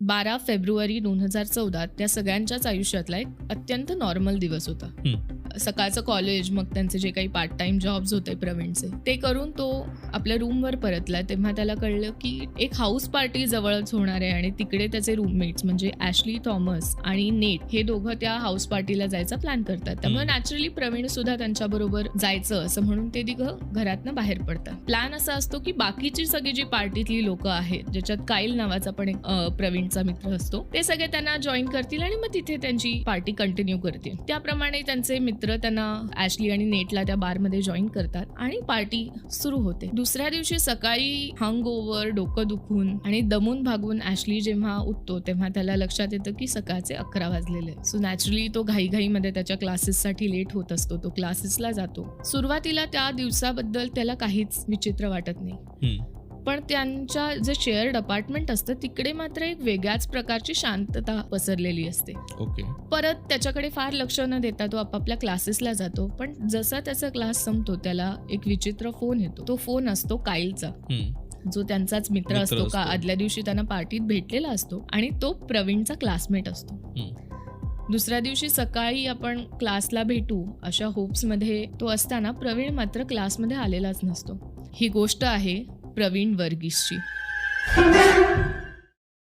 बारा फेब्रुवारी दोन हजार चौदा त्या सगळ्यांच्याच आयुष्यातला एक अत्यंत नॉर्मल दिवस होता. सकाळचं कॉलेज मग त्यांचे जे काही पार्ट टाइम जॉब्स होते प्रवीणचे ते करून तो आपल्या रूमवर परतला. तेव्हा त्याला कळलं की एक हाऊस पार्टी जवळच होणार आहे आणि तिकडे त्याचे रूममेट्स म्हणजे ॲशली थॉमस आणि नेट हे दोघं त्या हाऊस पार्टीला जायचा प्लॅन करतात. त्यामुळे. नॅचरली प्रवीण सुद्धा त्यांच्याबरोबर जायचं असं म्हणून ते तिघं घरातनं बाहेर पडतात. प्लॅन असा असतो की बाकीची सगळी जी पार्टीतली लोक आहेत ज्याच्यात काईल नावाचा पण एक प्रवीणचा मित्र असतो ते सगळे त्यांना जॉईन करतील आणि मग तिथे त्यांची पार्टी कंटिन्यू करतील. त्याप्रमाणे त्यांचे मित्र त्यांना ॲशली आणि नेटला त्या बारमध्ये जॉईन करतात आणि पार्टी सुरू होते. दुसऱ्या दिवशी सकाळी हंग ओव्हर डोकं दुखून आणि दमून भागून ॲशली जेव्हा उठतो तेव्हा त्याला लक्षात येतं की सकाळचे अकरा वाजलेले सो नॅचरली तो घाईघाईमध्ये त्याच्या क्लासेससाठी लेट होत असतो. तो क्लासेसला जातो. सुरुवातीला त्या दिवसाबद्दल त्याला काहीच विचित्र वाटत नाही. पण त्यांच्या जे शेअर्ड अपार्टमेंट असतं तिकडे मात्र एक वेगळ्याच प्रकारची शांतता पसरलेली असते. ओके. परत त्याच्याकडे फार लक्ष न देता तो आपापल्या क्लासेसला जातो पण जसा त्याचा क्लास संपतो त्याला एक विचित्र फोन येतो. तो फोन असतो काईलचा. जो त्यांचाच मित्र असतो का. आदल्या दिवशी त्यांना पार्टीत भेटलेला असतो आणि तो प्रवीणचा क्लासमेट असतो. दुसऱ्या दिवशी सकाळी आपण क्लासला भेटू अशा होप्समध्ये तो असताना प्रवीण मात्र क्लासमध्ये आलेलाच नसतो. ही गोष्ट आहे प्रवीण वर्गीसची